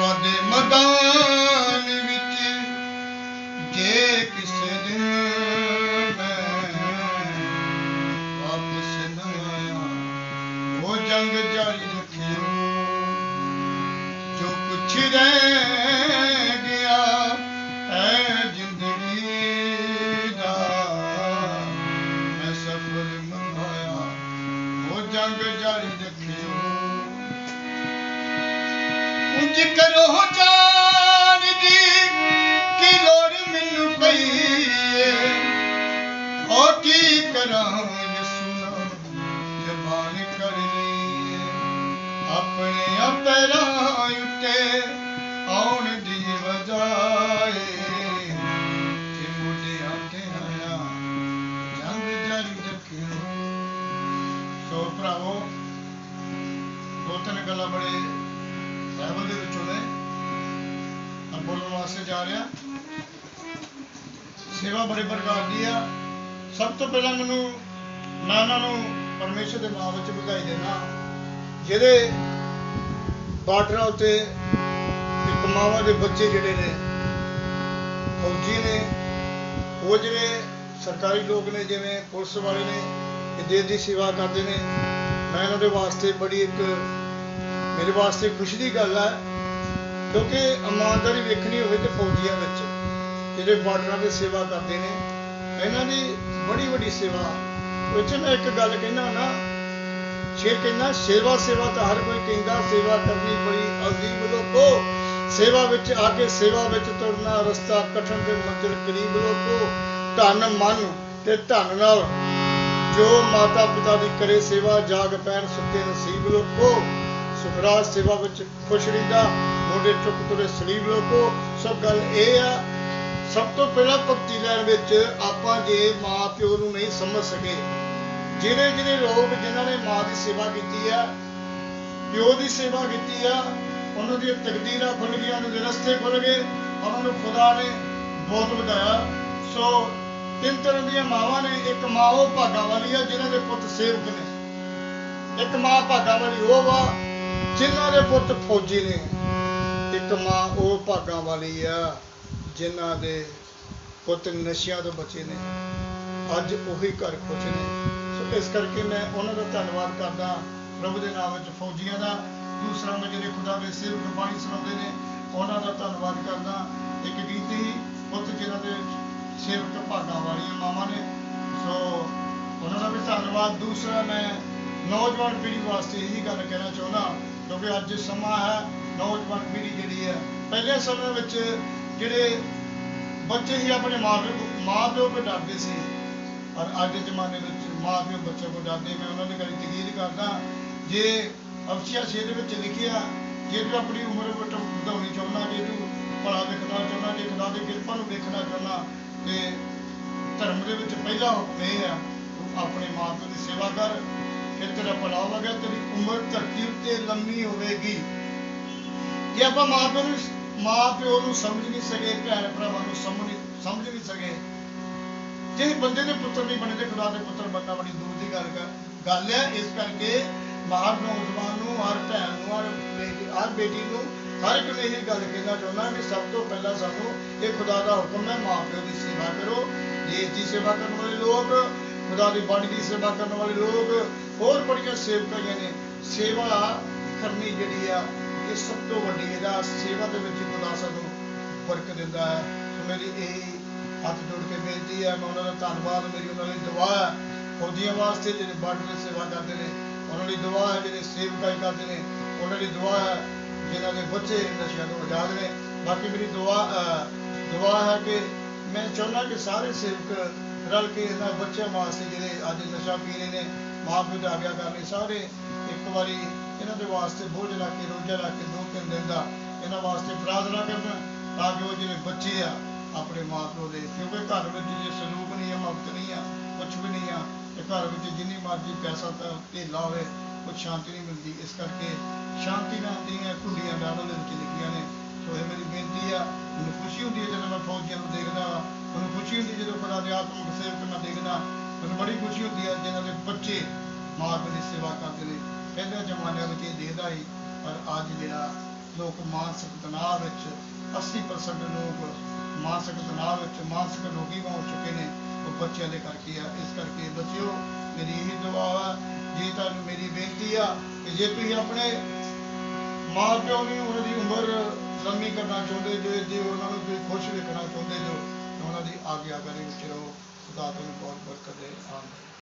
ਸੇਵਾ ਦੇ ਮਦਾਨ ਵਿੱਚ ਜੇ ਕਿਸੇ ਦਿਨ ਮੈਂ ਵਾਪਸ ਨਾ ਆਇਆ ਉਹ ਜੰਗ ਜਾਰੀ ਰੱਖਿਓ ਜੋ ਕੁਛ ਰਹਿ ਗਿਆ ਐ ਜ਼ਿੰਦਗੀ ਦਾ ਮੈਂ ਸਫਰ ਮਨਾਇਆ ਉਹ ਜੰਗ ਜਾਰੀ ਉਹ ਜਾਨ ਦੀ ਕੀ ਲੋੜ ਮੈਨੂੰ ਪਈ ਏ? ਉਹ ਕੀ ਕਰਾਂ ਯਸੂਨਾ ਜ਼ਬਾਨ ਕਰਨੀ ਏ? ਆਪਣੇ ਪੈਰਾਂ ਉੱਤੇ ਆਉਣ ਦੀ ਵਜਾਏ। ਤੇ ਮੁੰਡਿਆਂ ਤੇ ਆਇਆ, ਜੰਗ ਜਾਰੀ ਰੱਖਿਓ। ਸੋ ਭਰਾਵੋ, ਦੋ ਤਿੰਨ ਗੱਲਾਂ ਬੜੇ ਬਾਈਬਲ ਦੇ ਵਿੱਚੋਂ ਨੇ ਮੈਂ ਬੋਲਣ ਵਾਸਤੇ ਜਾ ਰਿਹਾ। ਸੇਵਾ ਬੜੇ ਪ੍ਰਕਾਰ ਦੀ ਆ। ਸਭ ਤੋਂ ਪਹਿਲਾਂ ਮੈਨੂੰ ਮੈਂ ਉਹਨਾਂ ਨੂੰ ਪਰਮੇਸ਼ਰ ਦੇ ਨਾਮ ਵਿੱਚ ਵਧਾਈ ਦੇਣਾ। ਜਿਹੜੇ ਬਾਰਡਰਾਂ ਉੱਤੇ ਇੱਕ ਮਾਵਾਂ ਦੇ ਬੱਚੇ ਜਿਹੜੇ ਨੇ, ਫੌਜੀ ਨੇ, ਉਹ ਜਿਹੜੇ ਸਰਕਾਰੀ ਲੋਕ ਨੇ, ਜਿਵੇਂ ਪੁਲਿਸ ਵਾਲੇ ਨੇ, ਇਹ ਦੇਸ਼ ਦੀ ਸੇਵਾ ਕਰਦੇ ਨੇ। ਮੈਂ ਉਹਨਾਂ ਦੇ ਵਾਸਤੇ ਬੜੀ ਇੱਕ ਮੇਰੇ ਵਾਸਤੇ ਖੁਸ਼ੀ ਦੀ ਗੱਲ ਹੈ ਕਿਉਂਕਿ ਇਮਾਨਦਾਰੀ ਵੇਖਣੀ ਹੋਵੇ ਤੇ ਫੌਜੀਆਂ ਵਿੱਚ, ਜਿਹੜੇ ਬਾਰਡਰਾਂ ਤੇ ਸੇਵਾ ਕਰਦੇ ਨੇ, ਇਹਨਾਂ ਦੀ ਬੜੀ ਵੱਡੀ ਸੇਵਾ। ਉੱਥੇ ਮੈਂ ਇੱਕ ਗੱਲ ਕਹਿਣਾ ਨਾ ਸ਼ੇਰ ਕਹਿੰਦਾ ਸੇਵਾ ਸੇਵਾ ਤਾਂ ਹਰ ਕੋਈ ਕਹਿੰਦਾ, ਸੇਵਾ ਕਰਨੀ ਬੜੀ ਅਜ਼ੀਮ ਲੋਕੋ ਸੇਵਾ ਵਿੱਚ ਆ ਕੇ ਸੇਵਾ ਵਿੱਚ ਤੁਰਨਾ, ਰਸਤਾ ਕਠਨ ਤੇ ਮੰਜ਼ਿਲ ਕਰੀਬ ਲੋਕੋ ਧਨ, ਮਨ ਤੇ ਧਨ ਨਾਲ ਜੋ ਮਾਤਾ ਪਿਤਾ ਦੀ ਕਰੇ ਸੇਵਾ ਜਾਗ ਪੈਣ ਸੁੱਤੇ ਨਸੀਬ ਲੋਕੋ ਸੁਖਰਾਜ ਸੇਵਾ ਵਿੱਚ ਖੁਸ਼ ਰਹਿੰਦਾ ਮੋਢੇ ਚੁੱਕ ਤੁਰੇ ਸਲੀਬ ਲੋਕੋ ਸਭ ਗੱਲ ਇਹ ਆ, ਸਭ ਤੋਂ ਪਹਿਲਾਂ ਭਗਤੀ ਲੈਣ ਵਿੱਚ ਆਪਾਂ ਜੇ ਮਾਂ ਪਿਓ ਨੂੰ ਨਹੀਂ ਸਮਝ ਸਕੇ ਜਿਹੜੇ ਜਿਹੜੇ ਲੋਕ ਜਿਨ੍ਹਾਂ ਨੇ ਮਾਂ ਦੀ ਸੇਵਾ ਕੀਤੀ ਆ, ਪਿਓ ਦੀ ਸੇਵਾ ਕੀਤੀ ਆ, ਉਹਨਾਂ ਦੀਆਂ ਤਕਦੀਰਾਂ ਖੁੱਲ ਗਈਆਂ, ਉਹਨਾਂ ਦੇ ਰਸਤੇ ਖੁੱਲ ਗਏ, ਉਹਨਾਂ ਨੂੰ ਖੁਦਾ ਨੇ ਬਹੁਤ ਵਧਾਇਆ। ਸੋ ਤਿੰਨ ਤਰ੍ਹਾਂ ਦੀਆਂ ਮਾਵਾਂ ਨੇ, ਇੱਕ ਮਾਂ ਉਹ ਭਾਗਾਂ ਵਾਲੀ ਆ, ਜਿਹਨਾਂ ਦੇ ਪੁੱਤ ਸੇਵਕ ਨੇ। ਇੱਕ ਮਾਂ ਭਾਗਾਂ ਵਾਲੀ ਉਹ ਵਾ ਜਿਨ੍ਹਾਂ ਦੇ ਪੁੱਤ ਫੌਜੀ ਨੇ, ਇੱਕ ਮਾਂ ਉਹ ਭਾਗਾਂ ਵਾਲੀ ਆ, ਜਿਨ੍ਹਾਂ ਦੇ ਪੁੱਤ ਨਸ਼ਿਆਂ ਤੋਂ ਬਚੇ ਨੇ। ਅੱਜ ਉਹੀ ਘਰ ਖੁਸ਼ ਨੇ। ਸੋ ਇਸ ਕਰਕੇ ਮੈਂ ਉਹਨਾਂ ਦਾ ਧੰਨਵਾਦ ਕਰਦਾ, ਪ੍ਰਭੂ ਦੇ ਨਾਮ ਵਿੱਚ ਫੌਜੀਆਂ ਦਾ, ਦੂਸਰਾ ਮੈਂ ਜਿਹੜੇ ਖੁਦਾ ਦੇ ਸੇਵਕ ਬਾਣੀ ਸੁਣਾਉਂਦੇ ਨੇ, ਉਹਨਾਂ ਦਾ ਧੰਨਵਾਦ ਕਰਦਾ। ਇੱਕ ਗੀਤ ਹੀ ਪੁੱਤ ਜਿਨ੍ਹਾਂ ਦੇ ਸੇਵਕ ਭਾਗਾਂ ਵਾਲੀਆਂ ਮਾਵਾਂ ਨੇ। ਸੋ ਉਹਨਾਂ ਦਾ ਵੀ ਧੰਨਵਾਦ। ਦੂਸਰਾ ਮੈਂ ਨੌਜਵਾਨ ਪੀੜ੍ਹੀ ਵਾਸਤੇ ਇਹੀ ਗੱਲ ਕਹਿਣਾ ਚਾਹੁੰਦਾ ਕਿਉਂਕਿ ਅੱਜ ਸਮਾਂ ਹੈ, ਨੌਜਵਾਨ ਪੀੜ੍ਹੀ ਜਿਹੜੀ ਹੈ, ਪਹਿਲੇ ਸਮੇਂ ਵਿੱਚ ਜਿਹੜੇ ਬੱਚੇ ਹੀ ਆਪਣੇ ਮਾਪਿਓ ਮਾਪਿਓ ਕੋ ਡਰਦੇ ਸੀ। ਪਰ ਅੱਜ ਦੇ ਜ਼ਮਾਨੇ ਵਿੱਚ ਮਾਪਿਓ ਬੱਚਿਆਂ ਤੋਂ ਡਰਦੇ, ਮੈਂ ਉਹਨਾਂ ਦੀ ਗੱਲ ਤਕੀਦ ਕਰਦਾ, ਜੇ ਅਫਸੀਆ ਛੇ ਵਿੱਚ ਲਿਖਿਆ, ਜੇ ਤੂੰ ਆਪਣੀ ਉਮਰ ਵਿੱਚ ਵਧਾਉਣੀ ਚਾਹੁੰਦਾ, ਜੇ ਤੂੰ ਭਲਾ ਵੇਖਣਾ ਚਾਹੁੰਦਾ ਜੇ ਖੁਦਾ ਦੀ ਕਿਰਪਾ ਨੂੰ ਵੇਖਣਾ ਚਾਹੁੰਦਾ, ਤੇ ਧਰਮ ਦੇ ਵਿੱਚ ਪਹਿਲਾ ਹੁਕਮ ਇਹ ਆ ਤੂੰ ਆਪਣੇ ਮਾਪਿਓ ਦੀ ਸੇਵਾ ਕਰ ਫਿਰ ਤੇਰਾ ਭਲਾ ਹੋਵੇਗਾ, ਤੇਰੀ ਉਮਰ ਧਰਤੀ ਉੱਤੇ ਲੰਮੀ ਹੋਵੇਗੀ। ਜੇ ਆਪਾਂ ਮਾਪਿਓ ਨੂੰ ਮਾਂ ਪਿਓ ਨੂੰ ਸਮਝ ਨਹੀਂ ਸਕੇ, ਭੈਣ ਭਰਾਵਾਂ ਨੂੰ ਸਮਝ ਸਮਝ ਨਹੀਂ ਸਕੇ, ਜੇ ਬੰਦੇ ਦੇ ਪੁੱਤਰ ਨਹੀਂ ਬਣਦੇ ਖੁਦਾ ਦੇ ਪੁੱਤਰ ਬਣਨਾ ਬੜੀ ਦੂਰ ਦੀ ਗੱਲ ਕਰ ਗੱਲ ਹੈ। ਇਸ ਕਰਕੇ ਮਾਰ ਨੌਜਵਾਨ ਨੂੰ, ਹਰ ਭੈਣ ਨੂੰ, ਹਰ ਬੇਟੀ ਹਰ ਬੇਟੀ ਨੂੰ ਹਰ ਇੱਕ ਨੂੰ ਇਹ ਗੱਲ ਕਹਿਣਾ ਚਾਹੁੰਦਾ ਕਿ ਸਭ ਤੋਂ ਪਹਿਲਾਂ ਸਾਨੂੰ ਇਹ ਖੁਦਾ ਦਾ ਹੁਕਮ ਹੈ, ਮਾਂ ਪਿਓ ਦੀ ਸੇਵਾ ਕਰੋ। ਦੇਸ਼ ਦੀ ਸੇਵਾ ਕਰਨ ਵਾਲੇ ਲੋਕ, ਖੁਦਾ ਦੀ ਬਾਣੀ ਦੀ ਸੇਵਾ ਕਰਨ ਵਾਲੇ ਲੋਕ ਹੋਰ ਬੜੀਆਂ ਸੇਵਕਾਂ ਨੇ। ਸੇਵਾ ਕਰਨੀ ਜਿਹੜੀ ਆ, ਇਹ ਸਭ ਤੋਂ ਵੱਡੀ, ਇਹਦਾ ਸੇਵਾ ਦੇ ਵਿੱਚ ਖੁਦਾ ਸਾਨੂੰ ਫ਼ਰਕ ਦਿੰਦਾ ਹੈ। ਮੇਰੀ ਇਹ ਹੱਥ ਜੋੜ ਕੇ ਬੇਨਤੀ ਹੈ, ਮੈਂ ਉਹਨਾਂ ਦਾ ਧੰਨਵਾਦ, ਮੇਰੀ ਉਹਨਾਂ ਲਈ ਦੁਆ ਹੈ। ਫੌਜੀਆਂ ਵਾਸਤੇ ਜਿਹੜੇ ਬਾਰਡਰ ਦੀ ਸੇਵਾ ਕਰਦੇ ਨੇ, ਉਹਨਾਂ ਲਈ ਦੁਆ ਹੈ, ਜਿਹੜੇ ਸੇਵਕਾਈ ਕਰਦੇ ਨੇ, ਉਹਨਾਂ ਲਈ ਦੁਆ ਹੈ, ਜਿਨ੍ਹਾਂ ਦੇ ਬੱਚੇ ਨਸ਼ਿਆਂ ਤੋਂ ਆਜ਼ਾਦ ਨੇ। ਬਾਕੀ ਮੇਰੀ ਦੁਆ ਦੁਆ ਹੈ ਕਿ ਮੈਂ ਚਾਹੁੰਦਾ ਕਿ ਸਾਰੇ ਸੇਵਕ ਰਲ ਕੇ ਇਹਨਾਂ ਬੱਚਿਆਂ ਵਾਸਤੇ ਜਿਹੜੇ ਅੱਜ ਨਸ਼ਾ ਪੀ ਰਹੇ ਨੇ ਮਾਂ ਪਿਓ ਦੀ ਆਗਿਆ ਕਰਨੀ, ਸਾਰੇ ਇੱਕ ਵਾਰੀ ਇਹਨਾਂ ਦੇ ਵਾਸਤੇ ਬੋਝ ਲਾ ਕੇ, ਰੋਜ਼ਾ ਲਾ ਕੇ ਦੋ ਤਿੰਨ ਦਿਨ ਦਾ ਇਹਨਾਂ ਵਾਸਤੇ ਪ੍ਰਾਰਥਨਾ ਕਰਨ ਤਾਂ ਕਿ ਉਹ ਜਿਹੜੇ ਬੱਚੇ ਆ, ਆਪਣੇ ਮਾਂ ਪਿਓ ਦੇ, ਕਿਉਂਕਿ ਘਰ ਵਿੱਚ ਜੇ ਸਲੂਕ ਨਹੀਂ ਆ ਮੁਕਤ ਨਹੀਂ ਆ ਕੁਝ ਵੀ ਨਹੀਂ ਆ, ਤੇ ਘਰ ਵਿੱਚ ਜਿੰਨੀ ਮਰਜ਼ੀ ਪੈਸਾ ਤਾਂ ਢੇਲਾ ਹੋਵੇ ਕੁਝ ਸ਼ਾਂਤੀ ਨਹੀਂ ਮਿਲਦੀ। ਇਸ ਕਰਕੇ ਸ਼ਾਂਤੀ ਨਾਲ ਦੀਆਂ ਕੁੰਡੀਆਂ ਬਾਈਬਲ ਦੇ ਵਿੱਚ ਲਿਖੀਆਂ ਨੇ। ਸੋ ਇਹ ਮੇਰੀ ਬੇਨਤੀ ਆ, ਮੈਨੂੰ ਖੁਸ਼ੀ ਹੁੰਦੀ ਹੈ ਜਦੋਂ ਮੈਂ ਫੌਜੀਆਂ ਨੂੰ ਦੇਖਦਾ ਮੈਨੂੰ ਖੁਸ਼ੀ ਹੁੰਦੀ ਜਦੋਂ ਖੁਦਾ ਦੇ ਆਤਮਿਕ ਸੇਵਕ ਮੈਂ ਦੇਖਦਾ। ਖੁਸ਼ੀ ਹੁੰਦੀ ਹੈ ਜਿਨ੍ਹਾਂ ਦੇ ਬੱਚੇ ਮਾਂ ਪਿਓ ਦੀ ਸੇਵਾ ਕਰਦੇ ਨੇ। ਪਹਿਲੇ ਜ਼ਮਾਨਿਆਂ ਵਿੱਚ ਇਹ ਦੇਖਦਾ ਸੀ, ਪਰ ਅੱਜ ਜਿਹੜਾ ਲੋਕ ਮਾਨਸਿਕ ਤਣਾਅ ਵਿੱਚ 80% ਲੋਕ ਮਾਨਸਿਕ ਤਣਾਅ ਵਿੱਚ ਮਾਨਸਿਕ ਰੋਗੀ ਹੋ ਚੁੱਕੇ ਨੇ, ਉਹ ਬੱਚਿਆਂ ਦੇ ਕਰਕੇ ਆ। ਇਸ ਕਰਕੇ ਬੱਚਿਓ, ਮੇਰੀ ਇਹੀ ਦੁਆ ਆ ਜੇ ਤੁਹਾਨੂੰ ਮੇਰੀ ਬੇਨਤੀ ਆ ਕਿ ਜੇ ਤੁਸੀਂ ਆਪਣੇ ਮਾਂ ਪਿਓ ਨੂੰ ਉਹਨਾਂ ਦੀ ਉਮਰ ਲੰਮੀ ਕਰਨਾ ਚਾਹੁੰਦੇ ਜੋ, ਜੇ ਉਹਨਾਂ ਨੂੰ ਤੁਸੀਂ ਖੁਸ਼ ਵੇਖਣਾ ਚਾਹੁੰਦੇ ਜੋ ਉਹਨਾਂ ਦੀ ਆਗਿਆਕਾਰੀ ਵਿੱਚ ਰਹੋ। ਖੁਦਾ ਤੁਹਾਨੂੰ ਬਹੁਤ ਬਰਕਤ ਦੇ ਆਮੀਨ